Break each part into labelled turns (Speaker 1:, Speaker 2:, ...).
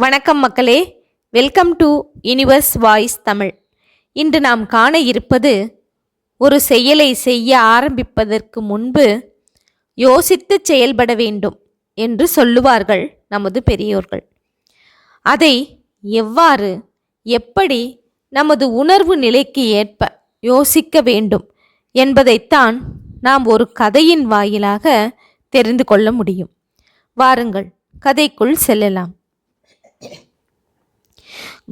Speaker 1: வணக்கம் மக்களே. Welcome to universe voice Tamil இன்று நாம் காண இருப்பது ஒரு செயலை செய்ய ஆரம்பிப்பதற்கு முன்பு யோசித்து செயல்பட வேண்டும் என்று சொல்லுவார்கள் நமது பெரியோர்கள். அதை எவ்வாறு எப்படி நமது உணர்வு நிலைக்கு ஏற்ப யோசிக்க வேண்டும் என்பதைத்தான் நாம் ஒரு கதையின் வாயிலாக தெரிந்து கொள்ள முடியும். வாருங்கள் கதைக்குள் செல்லலாம்.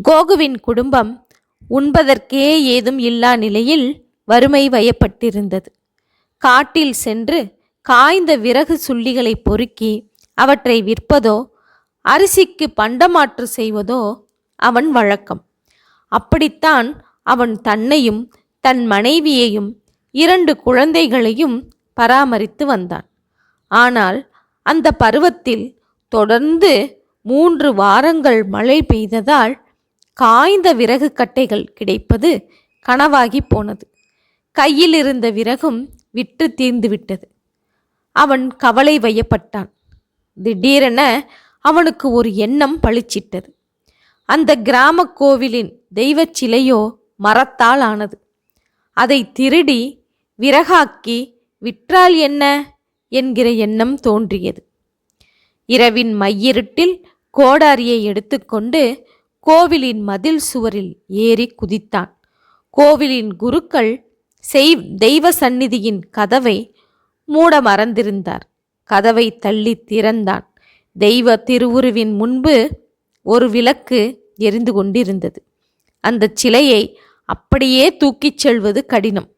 Speaker 1: கோகுவின் குடும்பம் உண்பதற்கே ஏதும் இல்லா நிலையில் வறுமை வயப்பட்டிருந்தது. காட்டில் சென்று காய்ந்த விறகு சுள்ளிகளை பொறுக்கி அவற்றை விற்பதோ அரிசிக்கு பண்டமாற்று செய்வதோ அவன் வழக்கம். அப்படித்தான் அவன் தன்னையும் தன் மனைவியையும் இரண்டு குழந்தைகளையும் பராமரித்து வந்தான். ஆனால் அந்த பருவத்தில் தொடர்ந்து மூன்று வாரங்கள் மழை பெய்ததால் காய்ந்த விறகு கட்டைகள் கிடைப்பது கனவாகி போனது. கையில் இருந்த விறகும் விற்று தீர்ந்து விட்டது. அவன் கவலை வயப்பட்டான். திடீரென அவனுக்கு ஒரு எண்ணம் பளிச்சிட்டது. அந்த கிராம கோவிலின் தெய்வச் சிலையோ மரத்தால் ஆனது. அதை திருடி விறகாக்கி விற்றால் என்ன? என்கிற எண்ணம் தோன்றியது. இரவின் மையிருட்டில் கோடாரியை எடுத்துக்கொண்டு கோவிலின் மதில் சுவரில் ஏறி குதித்தான். கோவிலின் குருக்கள் செய் தெய்வ சந்நிதியின் கதவை மூட மறந்திருந்தார். கதவை தள்ளி திறந்தான். தெய்வ திருவுருவின் முன்பு ஒரு விளக்கு எரிந்து கொண்டிருந்தது. அந்த சிலையை அப்படியே தூக்கிச் செல்வது கடினம்.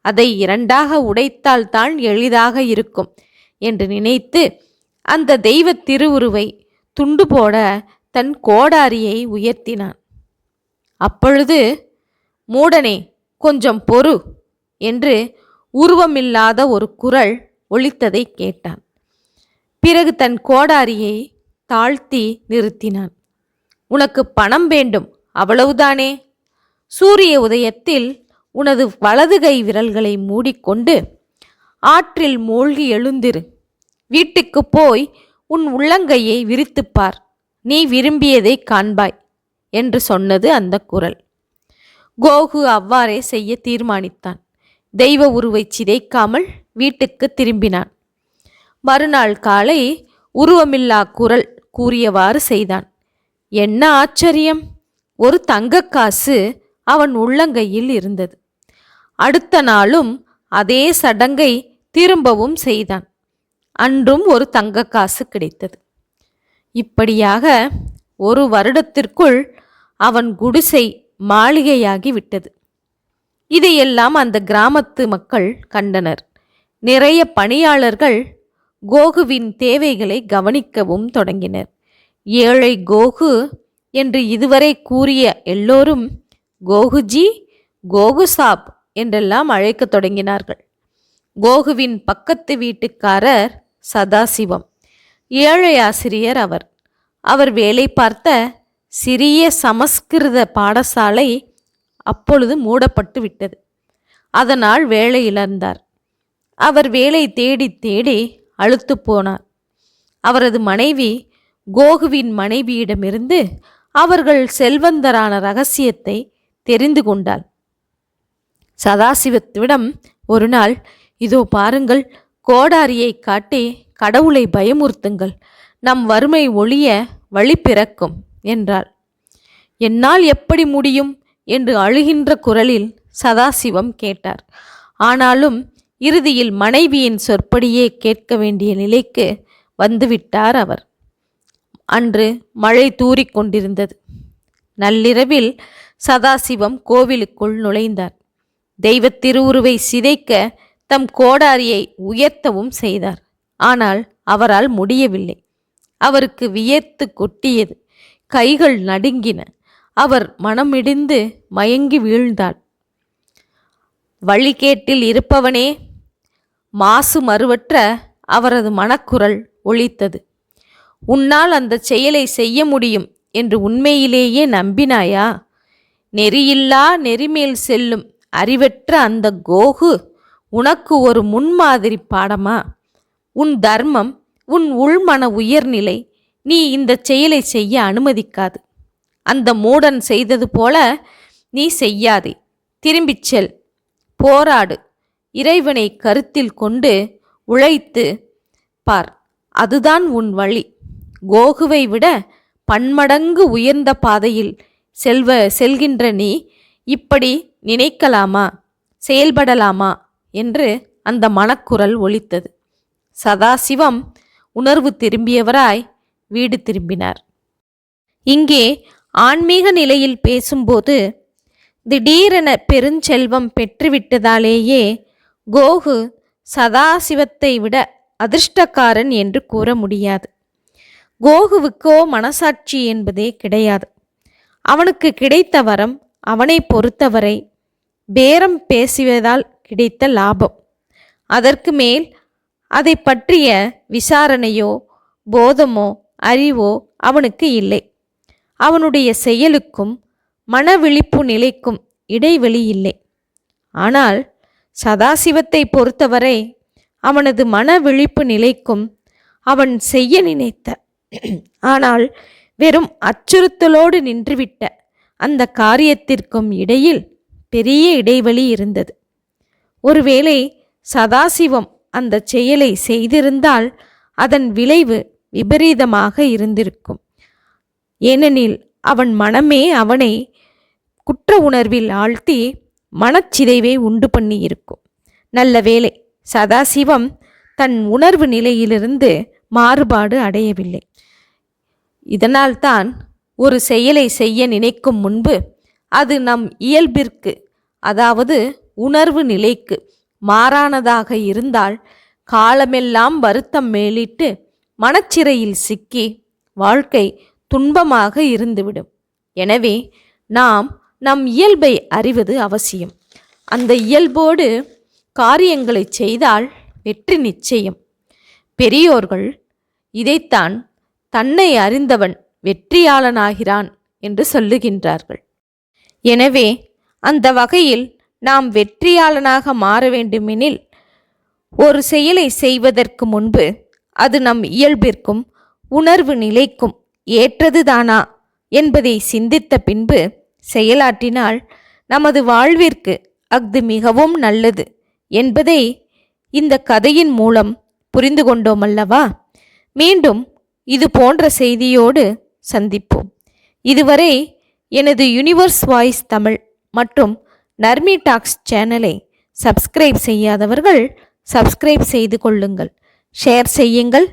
Speaker 1: அதை இரண்டாக உடைத்தால்தான் எளிதாக இருக்கும் என்று நினைத்து அந்த தெய்வ திருவுருவை துண்டு போட தன் கோடாரியை உயர்த்தினான். அப்பொழுது மூடனே கொஞ்சம் பொறு என்று உருவமில்லாத ஒரு குரல் ஒலித்ததை கேட்டான். பிறகு தன் கோடாரியை தாழ்த்தி நிறுத்தினான். உனக்கு பணம் வேண்டும் அவ்வளவுதானே? சூரிய உதயத்தில் உனது வலது கை விரல்களை மூடிக்கொண்டு ஆற்றில் மூழ்கி எழுந்திரு. வீட்டுக்கு போய் உன் உள்ளங்கையை விரித்துப் பார் நீ விரும்பியதை காண்பாய் என்று சொன்னது அந்த குரல். கோகு அவ்வாறே செய்ய தீர்மானித்தான். தெய்வ உருவை சிதைக்காமல் வீட்டுக்கு திரும்பினான். மறுநாள் காலை உருவமில்லா குரல் கூறியவாறு செய்தான். என்ன ஆச்சரியம்? ஒரு தங்கக்காசு அவன் உள்ளங்கையில் இருந்தது. அடுத்த நாளும் அதே சடங்கை திரும்பவும் செய்தான். அன்றும் ஒரு தங்க காசு கிடைத்தது. இப்படியாக ஒரு வருடத்திற்குள் அவன் குடிசை மாளிகையாகி விட்டது. இதையெல்லாம் அந்த கிராமத்து மக்கள் கண்டனர். நிறைய பணியாளர்கள் கோகுவின் தேவைகளை கவனிக்கவும் தொடங்கினர். ஏழை கோகு என்று இதுவரை கூறிய எல்லோரும் கோகுஜி கோகு சாப் என்றெல்லாம் அழைக்கத் தொடங்கினார்கள். கோகுவின் பக்கத்து வீட்டுக்காரர் சதாசிவம். ஏழை ஆசிரியர் அவர். அவர் வேலை பார்த்த சிறிய சமஸ்கிருத பாடசாலை அப்பொழுது மூடப்பட்டு விட்டது. அதனால் வேலை இழந்தார். அவர் வேலை தேடி தேடி அழுத்து போனார். அவரது மனைவி கோகுவின் மனைவியிடமிருந்து அவர்கள் செல்வந்தரான ரகசியத்தை தெரிந்து கொண்டாள். சதாசிவத்திடம் ஒரு நாள் இதோ பாருங்கள் கோடாரியை காட்டி கடவுளை பயமுறுத்துங்கள். நம் வறுமை ஒழிய வழி பிறக்கும் என்றாள். என்னால் எப்படி முடியும்? என்று அழுகின்ற குரலில் சதாசிவம் கேட்டார். ஆனாலும் இறுதியில் மனைவியின் சொற்படியே கேட்க வேண்டிய நிலைக்கு வந்துவிட்டார் அவர். அன்று மழை தூறிக்கொண்டிருந்தது நள்ளிரவில் சதாசிவம் கோவிலுக்குள் நுழைந்தார். தெய்வத் திருவுருவை சிதைக்க தம் கோடாரியை உயர்த்தவும் செய்தார். ஆனால் அவரால் முடியவில்லை. அவருக்கு வியர்த்து கொட்டியது. கைகள் நடுங்கின. அவர் மனமிடிந்து மயங்கி வீழ்ந்தார். வழிகேட்டில் இருப்பவனே மாசு மறுவற்ற அவரது மனக்குரல் ஒழித்தது. உன்னால் அந்த செயலை செய்ய முடியும் என்று உண்மையிலேயே நம்பினாயா? நெறியில்லா நெறிமேல் செல்லும் அறிவற்ற அந்த கோகு உனக்கு ஒரு முன்மாதிரி பாடமா? உன் தர்மம் உன் உள்மன உயர்நிலை நீ இந்த செயலை செய்ய அனுமதிக்காது. அந்த மூடன் செய்தது போல நீ செய்யாதே. திரும்பிச் செல். போராடு. இறைவனை கருத்தில் கொண்டு உழைத்து பார். அதுதான் உன் வழி. கோகுவை விட பன்மடங்கு உயர்ந்த பாதையில் செல்வ செல்கின்ற நீ இப்படி நினைக்கலாமா? செயல்படலாமா? என்று அந்த மனக்குரல் ஒலித்தது. சதாசிவம் உணர்வு திரும்பியவராய் வீடு திரும்பினார். இங்கே ஆன்மீக நிலையில் பேசும்போது திடீரென பெருஞ்செல்வம் பெற்றுவிட்டதாலேயே கோகு சதாசிவத்தை விட அதிர்ஷ்டக்காரன் என்று கூற முடியாது. கோகுவுக்கோ மனசாட்சி என்பதே கிடையாது. அவனுக்கு கிடைத்த வரம் அவனை பொறுத்தவரை பேரம் பேசுவதால் கிடைத்த லாபம். அதற்கு மேல் அதை பற்றிய விசாரணையோ போதமோ அறிவோ அவனுக்கு இல்லை. அவனுடைய செயலுக்கும் மனவிழிப்பு நிலைக்கும் இடைவெளி இல்லை. ஆனால் சதாசிவத்தை பொறுத்தவரை அவனது மன விழிப்பு நிலைக்கும் அவன் செய்ய நினைத்த. ஆனால் வெறும் அச்சுறுத்தலோடு நின்றுவிட்ட அந்த காரியத்திற்கும் இடையில் பெரிய இடைவெளி இருந்தது. ஒருவேளை சதாசிவம் அந்த செயலை செய்திருந்தால் அதன் விளைவு விபரீதமாக இருந்திருக்கும். ஏனெனில் அவன் மனமே அவனை குற்ற உணர்வில் ஆழ்த்தி மனச்சிதைவை உண்டு பண்ணி இருக்கும் நல்ல வேலை சதாசிவம் தன் உணர்வு நிலையிலிருந்து மாறுபாடு அடையவில்லை. இதனால்தான் ஒரு செயலை செய்ய நினைக்கும் முன்பு அது நம் இயல்பிற்கு அதாவது உணர்வு நிலைக்கு மாறானதாக இருந்தால் காலமெல்லாம் வருத்தம் மேலிட்டு மனச்சிறையில் சிக்கி வாழ்க்கை துன்பமாக இருந்துவிடும். எனவே நாம் நம் இயல்பை அறிவது அவசியம். அந்த இயல்போடு காரியங்களை செய்தால் வெற்றி நிச்சயம். பெரியோர்கள் இதைத்தான் தன்னை அறிந்தவன் வெற்றியாளனாகிறான் என்று சொல்லுகின்றார்கள். எனவே அந்த வகையில் நாம் வெற்றியாளனாக மாற வேண்டுமெனில் ஒரு செயலை செய்வதற்கு முன்பு அது நம் இயல்பிற்கும் உணர்வு நிலைக்கும் ஏற்றதுதானா என்பதை சிந்தித்த பின்பு செயலாற்றினால் நமது வாழ்விற்கு அஃது மிகவும் நல்லது என்பதை இந்த கதையின் மூலம் புரிந்து கொண்டோமல்லவா மீண்டும் இது போன்ற செய்தியோடு சந்திப்போம். இதுவரை எனது யுனிவர்ஸ் வாய்ஸ் தமிழ் மற்றும் நர்மி டாக்ஸ் சேனலை சப்ஸ்கிரைப் செய்யாதவர்கள் சப்ஸ்கிரைப் செய்து கொள்ளுங்கள். ஷேர் செய்யுங்கள்.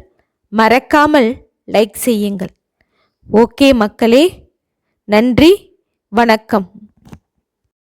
Speaker 1: மறக்காமல் லைக் செய்யுங்கள். ஓகே மக்களே நன்றி வணக்கம்.